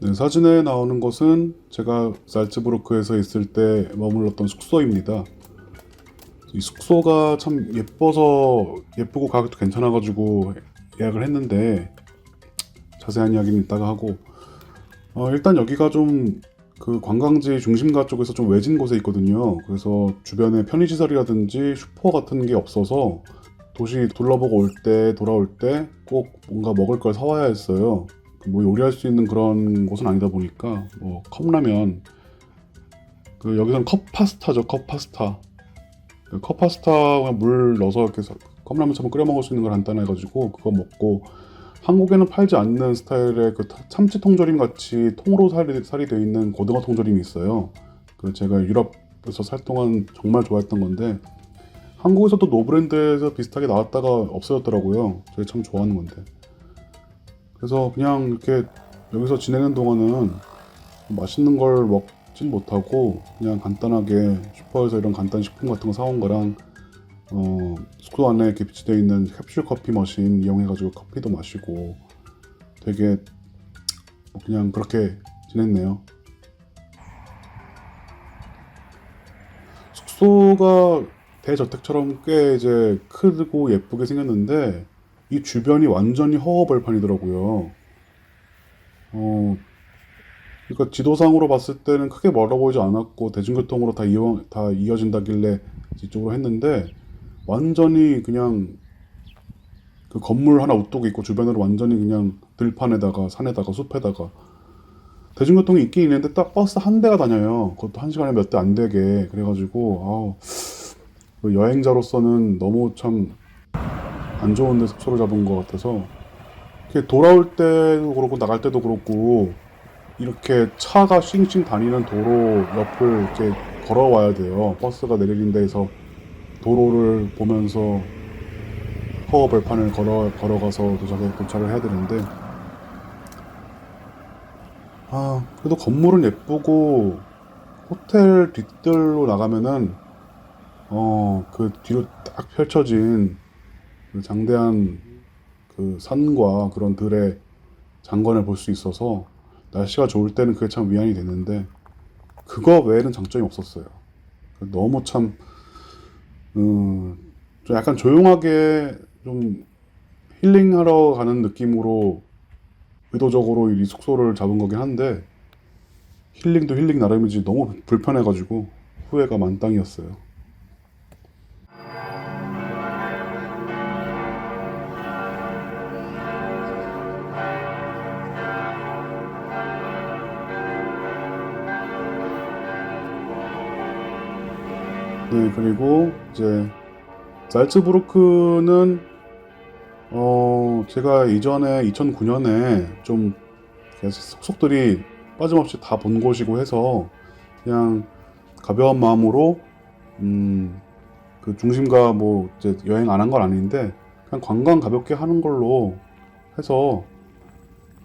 네, 사진에 나오는 것은 제가 살츠부르크에서 있을 때 머물렀던 숙소입니다. 이 숙소가 참 예뻐서 예쁘고 가격도 괜찮아가지고 예약을 했는데 자세한 이야기는 이따가 하고 어, 일단 여기가 좀 그 관광지 중심가 쪽에서 좀 외진 곳에 있거든요. 그래서 주변에 편의시설이라든지 슈퍼 같은 게 없어서 도시 둘러보고 올 때 돌아올 때 꼭 뭔가 먹을 걸 사와야 했어요. 뭐 요리할 수 있는 그런 곳은 아니다 보니까 뭐 컵라면 그 여기서는 컵 파스타죠 컵 파스타 그 컵 파스타 그냥 물 넣어서 이렇게 서- 컵라면처럼 끓여 먹을 수 있는 걸 간단해가지고 그거 먹고 한국에는 팔지 않는 스타일의 그 타- 참치 통조림 같이 통으로 살이, 살이 되어 있는 고등어 통조림이 있어요. 그 제가 유럽에서 살 동안 정말 좋아했던 건데 한국에서도 노브랜드에서 비슷하게 나왔다가 없어졌더라고요. 제가 참 좋아하는 건데. 그래서 그냥 이렇게 여기서 지내는 동안은 맛있는 걸 먹진 못하고 그냥 간단하게 슈퍼에서 이런 간단 식품 같은 거 사온 거랑 어, 숙소 안에 이렇게 비치되어 있는 캡슐 커피 머신 이용해가지고 커피도 마시고 되게 뭐 그냥 그렇게 지냈네요. 숙소가 대저택처럼 꽤 이제 크고 예쁘게 생겼는데 이 주변이 완전히 허허벌판이더라고요. 어, 그러니까 지도상으로 봤을 때는 크게 멀어 보이지 않았고 대중교통으로 다 이어 다 이어진다길래 이쪽으로 했는데 완전히 그냥 그 건물 하나 우뚝 있고 주변으로 완전히 그냥 들판에다가 산에다가 숲에다가 대중교통이 있긴 있는데 딱 버스 한 대가 다녀요. 그것도 한 시간에 몇 대 안 되게 그래가지고 아우 그 여행자로서는 너무 참 안 좋은데 숙소를 잡은 것 같아서 돌아올 때도 그렇고 나갈 때도 그렇고 이렇게 차가 싱싱 다니는 도로 옆을 이렇게 걸어와야 돼요. 버스가 내리는 데에서 도로를 보면서 허허 벌판을 걸어 걸어가서 도착에 도착을 해야 되는데 아 그래도 건물은 예쁘고 호텔 뒷뜰로 나가면은 어 그 뒤로 딱 펼쳐진 그 장대한 그 산과 그런 들의 장관을 볼 수 있어서 날씨가 좋을 때는 그게 참 위안이 되는데 그거 외에는 장점이 없었어요. 너무 참 음, 좀 약간 조용하게 좀 힐링하러 가는 느낌으로 의도적으로 이 숙소를 잡은 거긴 한데 힐링도 힐링 나름이지 너무 불편해가지고 후회가 만땅이었어요. 네, 그리고 이제 잘츠부르크는 어 제가 이전에 2009년에 좀 계속 속속들이 빠짐없이 다 본 곳이고 해서 그냥 가벼운 마음으로 음 그 중심가 뭐 이제 여행 안 한 건 아닌데 그냥 관광 가볍게 하는 걸로 해서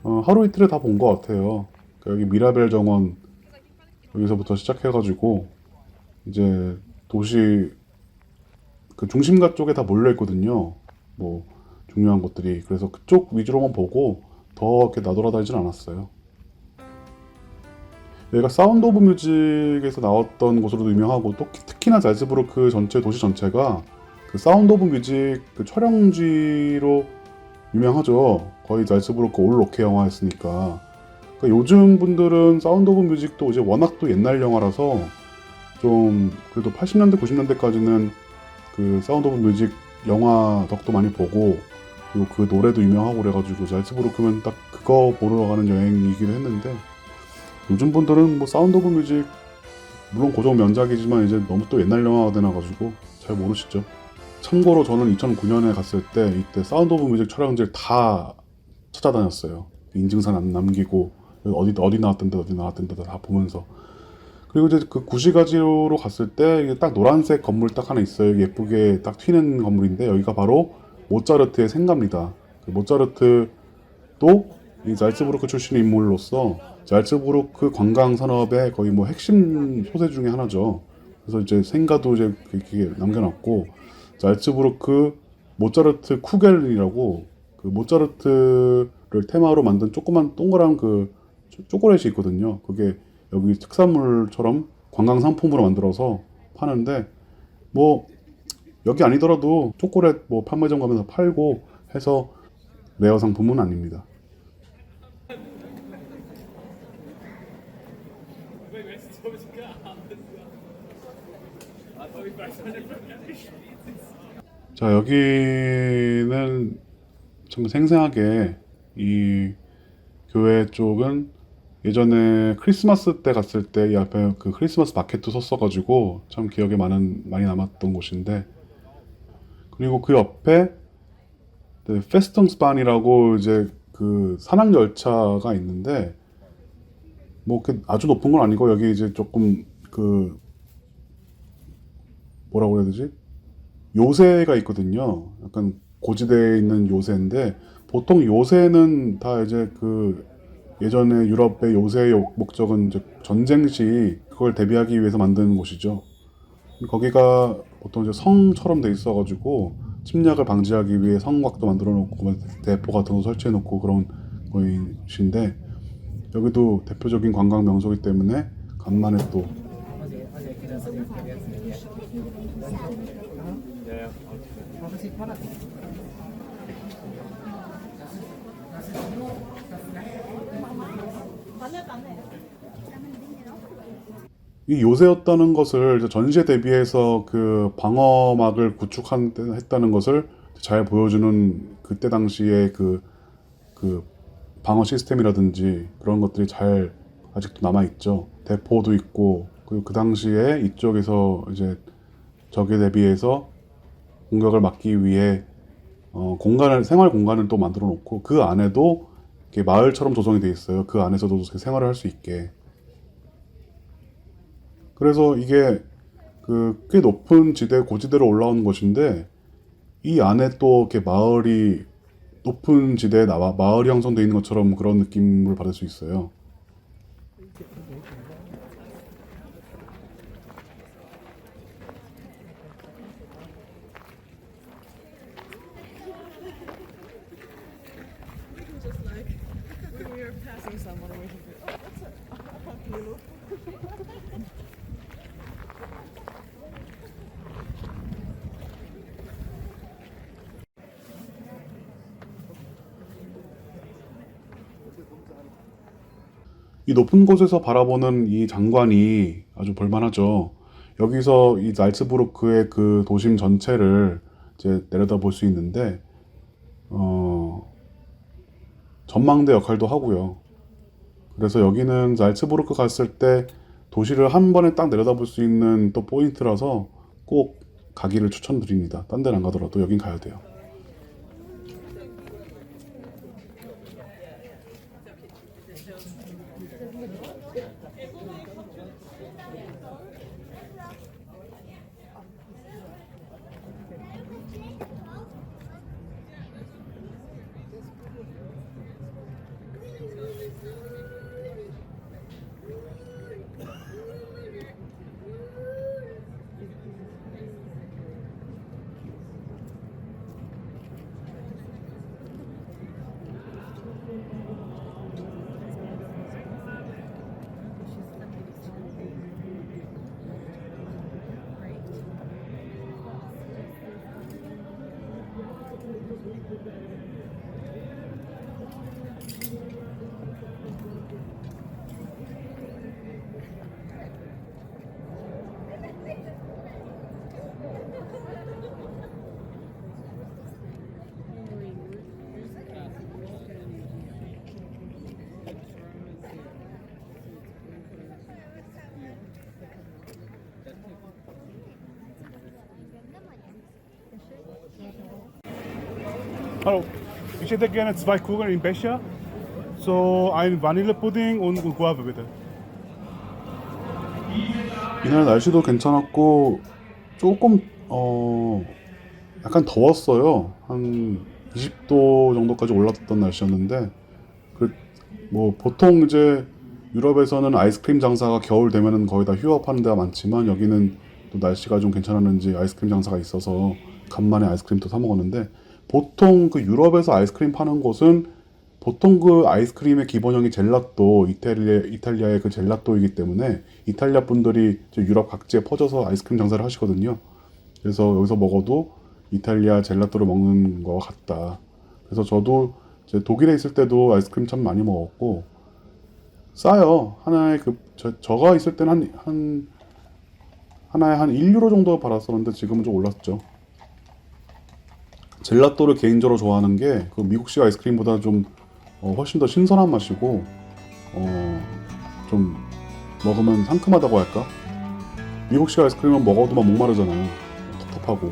어, 하루 이틀에 다 본 것 같아요. 그 여기 미라벨 정원 여기서부터 시작해가지고 이제 도시 그 중심가 쪽에 다 몰려 있거든요. 뭐 중요한 곳들이 그래서 그쪽 위주로만 보고 더 이렇게 나돌아다니진 않았어요. 여기가 사운드 오브 뮤직에서 나왔던 곳으로도 유명하고 또 특히나 잘츠부르크 전체 도시 전체가 그 사운드 오브 뮤직 그 촬영지로 유명하죠. 거의 잘츠부르크 올 로케 영화였으니까. 그러니까 요즘 분들은 사운드 오브 뮤직도 이제 워낙 또 옛날 영화라서 좀 그래도 80년대 90년대까지는 그 사운드 오브 뮤직 영화 덕도 많이 보고 그리고 그 노래도 유명하고 그래가지고 잘츠부르크면 딱 그거 보러 가는 여행이기도 했는데 요즘 분들은 뭐 사운드 오브 뮤직 물론 고정 면작이지만 이제 너무 또 옛날 영화가 되나가지고 잘 모르시죠. 참고로 저는 2009년에 갔을 때 이때 사운드 오브 뮤직 촬영지를 다 찾아다녔어요. 인증사 남- 남기고 어디 어디 나왔던 데 어디 나왔던 데 다 보면서 그리고 이제 그 구시가지로 갔을 때 딱 노란색 건물 딱 하나 있어요. 예쁘게 딱 튀는 건물인데 여기가 바로 모차르트의 생가입니다. 그 모차르트도 이 잘츠부르크 출신의 인물로서 잘츠부르크 관광 산업의 거의 뭐 핵심 소재 중에 하나죠. 그래서 이제 생가도 이제 이렇게 남겨놨고 잘츠부르크 모차르트 쿠겔이라고 그 모차르트를 테마로 만든 조그만 동그란 그 초- 초콜릿이 있거든요. 그게 여기 특산물처럼 관광 상품으로 만들어서 파는데 뭐 여기 아니더라도 초콜릿 뭐 판매점 가면서 팔고 해서 레어 상품은 아닙니다. 자 여기는 참 생생하게 이 교회 쪽은 예전에 크리스마스 때 갔을 때 이 앞에 그 크리스마스 마켓도 섰어가지고 참 기억에 많은 많이 남았던 곳인데 그리고 그 옆에 네, 페스팅스반이라고 이제 그 산악 열차가 있는데 뭐그 아주 높은 건 아니고 여기 이제 조금 그 뭐라고 해야 되지? 요새가 있거든요. 약간 고지대에 있는 요새인데 보통 요새는 다 이제 그 예전에 유럽의 요새의 목적은 전쟁 시 그걸 대비하기 위해서 만든 곳이죠. 거기가 보통 이제 성처럼 돼 있어가지고 침략을 방지하기 위해 성곽도 만들어 놓고 뭐 대포 같은 거 설치해 놓고 그런 곳인데 여기도 대표적인 관광 명소이기 때문에 간만에 또 이 요새였다는 것을 전시에 대비해서 그 방어막을 구축한 했다는 것을 잘 보여주는 그때 당시에 그, 그 방어 시스템이라든지 그런 것들이 잘 아직도 남아 있죠. 대포도 있고 그리고 그 당시에 이쪽에서 이제 적에 대비해서 공격을 막기 위해 어, 공간을 생활 공간을 또 만들어 놓고 그 안에도 마을처럼 조성이 돼 있어요. 그 안에서도 생활을 할 수 있게. 그래서 이게 그 꽤 높은 지대 고지대로 올라오는 곳인데 이 안에 또 이렇게 마을이 높은 지대에 나와 마을이 형성되어 있는 것처럼 그런 느낌을 받을 수 있어요. 이 높은 곳에서 바라보는 이 장관이 아주 볼만하죠. 여기서 이 날츠부르크의 그 도심 전체를 이제 내려다볼 수 있는데 어 전망대 역할도 하고요. 그래서 여기는 날츠부르크 갔을 때 도시를 한 번에 딱 내려다볼 수 있는 또 포인트라서 꼭 가기를 추천드립니다. 딴 데는 안 가더라도 여긴 가야 돼요. Hallo, ich hätte gerne zwei Kugeln im Becher. So ein Vanillepudding und Guava bitte. 이날 날씨도 괜찮았고 조금 어 약간 더웠어요. 한 20도 정도까지 올랐던 날씨였는데 그 뭐 보통 이제 유럽에서는 아이스크림 장사가 겨울 되면은 거의 다 휴업하는 데가 많지만 여기는 또 날씨가 좀 괜찮았는지 아이스크림 장사가 있어서 간만에 아이스크림도 사 먹었는데 보통 그 유럽에서 아이스크림 파는 곳은 보통 그 아이스크림의 기본형이 젤라또 이탈리아 이탈리아의 그 젤라또이기 때문에 이탈리아 분들이 유럽 각지에 퍼져서 아이스크림 장사를 하시거든요. 그래서 여기서 먹어도 이탈리아 젤라또를 먹는 것 같다. 그래서 저도 독일에 있을 때도 아이스크림 참 많이 먹었고 싸요. 하나에 그 저, 저가 있을 때는 한, 한 하나에 한 1유로 정도 팔았었는데 지금은 좀 올랐죠. 젤라또를 개인적으로 좋아하는 게 그 미국식 아이스크림보다 좀 어, 훨씬 더 신선한 맛이고 어, 좀 먹으면 상큼하다고 할까? 미국식 아이스크림은 먹어도 막 목마르잖아요. 텁텁하고